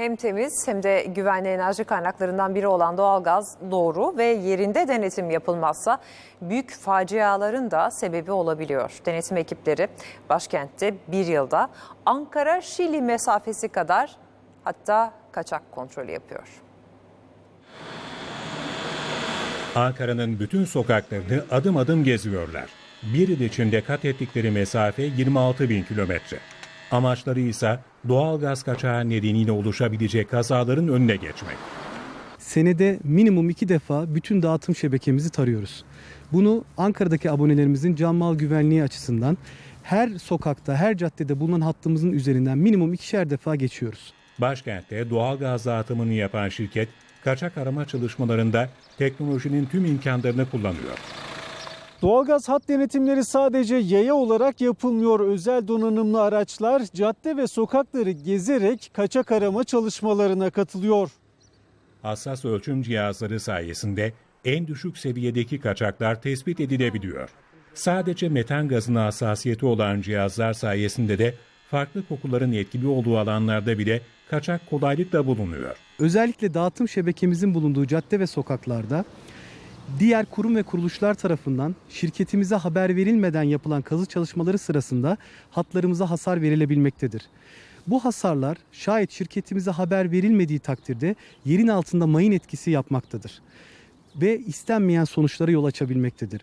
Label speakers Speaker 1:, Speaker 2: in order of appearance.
Speaker 1: Hem temiz hem de güvenli enerji kaynaklarından biri olan doğalgaz doğru ve yerinde denetim yapılmazsa büyük faciaların da sebebi olabiliyor. Denetim ekipleri başkentte bir yılda Ankara-Şili mesafesi kadar hatta kaçak kontrolü yapıyor.
Speaker 2: Ankara'nın bütün sokaklarını adım adım geziyorlar. Bir yıl içinde kat ettikleri mesafe 26 bin kilometre. Amaçları ise doğal gaz kaçağı nedeniyle oluşabilecek kazaların önüne geçmek.
Speaker 3: senede minimum iki defa bütün dağıtım şebekemizi tarıyoruz. Bunu Ankara'daki abonelerimizin can mal güvenliği açısından her sokakta, her caddede bulunan hattımızın üzerinden minimum ikişer defa geçiyoruz.
Speaker 2: Başkentte doğal gaz dağıtımını yapan şirket, kaçak arama çalışmalarında teknolojinin tüm imkanlarını kullanıyor.
Speaker 4: Doğalgaz hat denetimleri sadece yaya olarak yapılmıyor. Özel donanımlı araçlar cadde ve sokakları gezerek kaçak arama çalışmalarına katılıyor.
Speaker 2: Hassas ölçüm cihazları sayesinde en düşük seviyedeki kaçaklar tespit edilebiliyor. Sadece metan gazına hassasiyeti olan cihazlar sayesinde de farklı kokuların etkili olduğu alanlarda bile kaçak kolaylıkla bulunuyor.
Speaker 3: Özellikle dağıtım şebekemizin bulunduğu cadde ve sokaklarda diğer kurum ve kuruluşlar tarafından şirketimize haber verilmeden yapılan kazı çalışmaları sırasında hatlarımıza hasar verilebilmektedir. Bu hasarlar şayet şirketimize haber verilmediği takdirde yerin altında mayın etkisi yapmaktadır ve istenmeyen sonuçlara yol açabilmektedir.